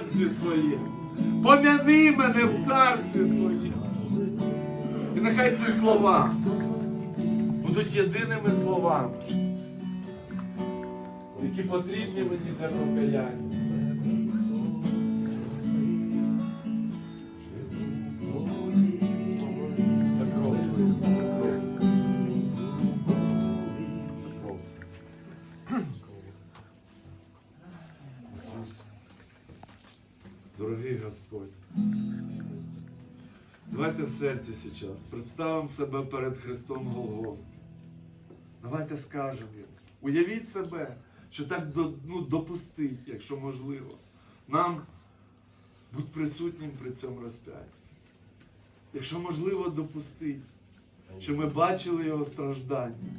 царстві своєму. Пом'яни мене в царстві своєму. І нехай ці слова будуть єдиними словами, які потрібні мені для покаяння. Дорогий Господь, давайте в серці зараз представимо себе перед Христом Голгофським. Давайте скажемо йому. Уявіть себе, що так ну, допустить, якщо можливо, нам бути присутнім при цьому розп'ятті. Якщо можливо допустить, що ми бачили його страждання.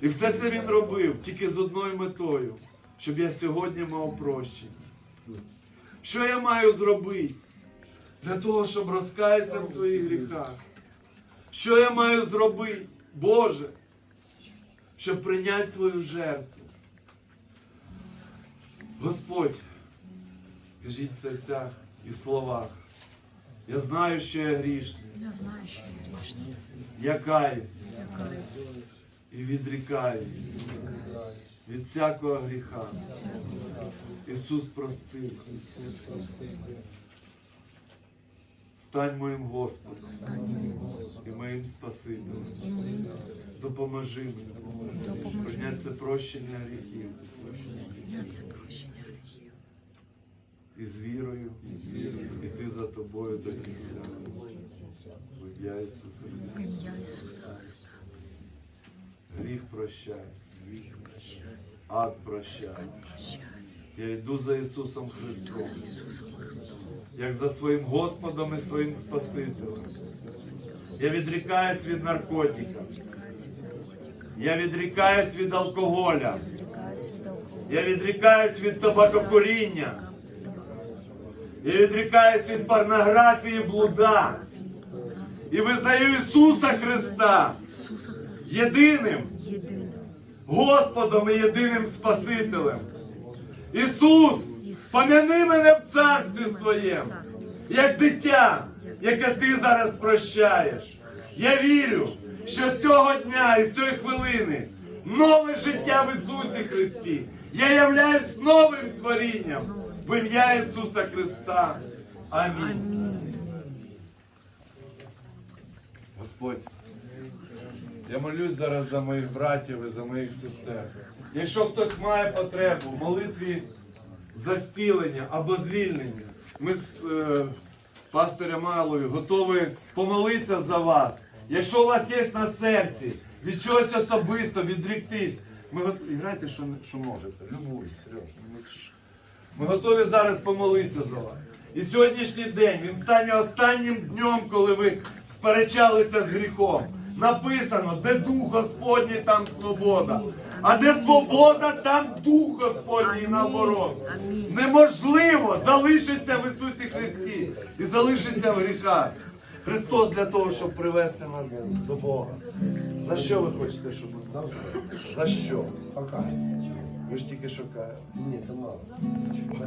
І все це він робив тільки з одною метою, щоб я сьогодні мав прощення. Що я маю зробити для того, щоб розкаятися в своїх гріхах? Що я маю зробити, Боже, щоб прийняти Твою жертву? Господь, скажіть в серцях і в словах. Я знаю, що я грішний, Я знаю, що я грішний. я каюсь Я каюсь. і відрікаюсь від всякого гріха. Ісус простив. Стань моїм Господом і моїм Спасителем. Допоможи мені прийняти прощення гріхів і з вірою іти за тобою до кінця. В ім'я Ісуса. Христа. Гріх прощай. Ад прощай. Я йду за Ісусом Христом, як за своїм Господом і своїм Спасителем. Я відрікаюсь від наркотика. Я відрікаюсь від алкоголя. Я відрікаюсь від табакокуріння. Я відрікаюсь від порнографії блуда. І визнаю Ісуса Христа Єдиним. Господом і єдиним Спасителем. Ісус, пом'яни мене в царстві своєму, як дитя, яке ти зараз прощаєш. Я вірю, що з цього дня і з цієї хвилини нове життя в Ісусі Христі. Я являюсь новим творінням в ім'я Ісуса Христа. Амінь. Господь. Я молюсь зараз за моїх братів і за моїх сестер. Якщо хтось має потребу в молитві за зцілення або звільнення, ми з е, пастирем Алою готові помолитися за вас. Якщо у вас є на серці від чогось особисто відріктись, ми гот... грайте, що, що можете. Любуй, Сереж. Ми готові зараз помолитися за вас. І сьогоднішній день він стане останнім днем, коли ви сперечалися з гріхом. Написано, де дух Господній, там свобода. А де свобода, там дух Господній наоборот. Неможливо залишитися в Ісусі Христі і залишитися в гріхах. Христос для того, щоб привести нас до Бога. За що ви хочете, щоб ми? За що? Ви ж тільки шукаєте. Ні, це мало.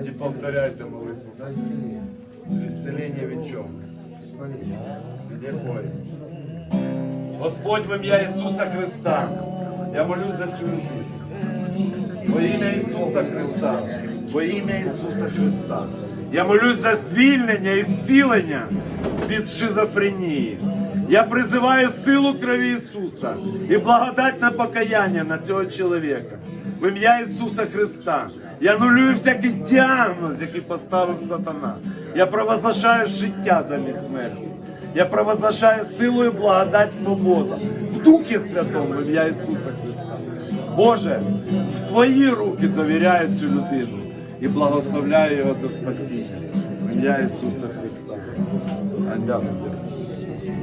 І повторяйте молитву. Ісцелення від чого? Від якої? Господь в ім'я Ісуса Христа. Я молюсь за цю людину. Во ім'я Ісуса Христа. Во ім'я Ісуса Христа. Я молюсь за звільнення і зцілення від шизофренії. Я призиваю силу крові Ісуса і благодать на покаяння на цього чоловіка. В ім'я Ісуса Христа. Я нулюю всякий діагноз, який поставив сатана. Я провозглашаю життя замість смерті. Я провозглашаю силою благодать свободу в Духе Святому в ім'я Ісуса Христа. Боже, в Твої руки довіряю цю людину і благословляю його до спасіння. В ім'я Ісуса Христа. Амінь.